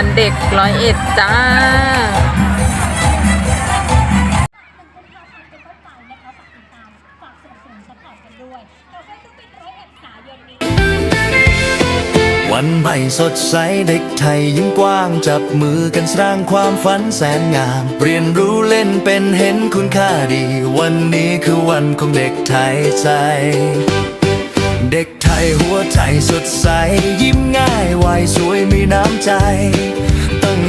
วันเด็กร้อยเอ็ดจ้า วันใหม่สดใสเด็กไทยยิ้มกว้างจับมือกันสร้างความฝันแสนงาม เรียนรู้เล่นเป็นเห็นคุณค่าดี วันนี้คือวันของเด็กไทยใจ เด็กไทยหัวใจสดใส ยิ้มง่ายวัยสวยมีน้ำใจ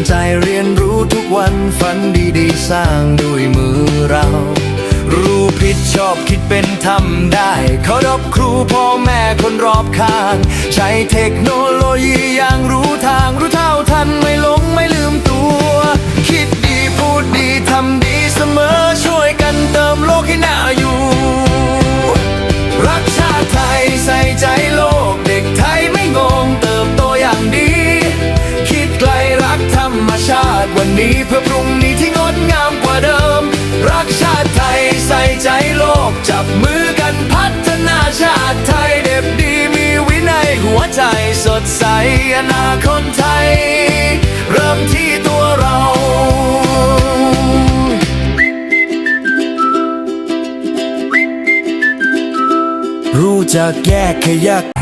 ใจเรียนรู้ทุกวันฝันดีๆ สร้างด้วยมือเรา รู้ผิดชอบคิดเป็นทำได้ เคารพครูพ่อแม่คนรอบข้าง ใช้เทคโนโลยี นี้เพื่อพรุ่งนี้ที่งดงามกว่าเดิม รักชาติไทยใส่ใจโลก จับมือกันพัฒนาชาติไทยเด็บดีมีวินัยหัวใจสดใสอนาคตไทย เริ่มที่ตัวเรารู้จักแยกขยะ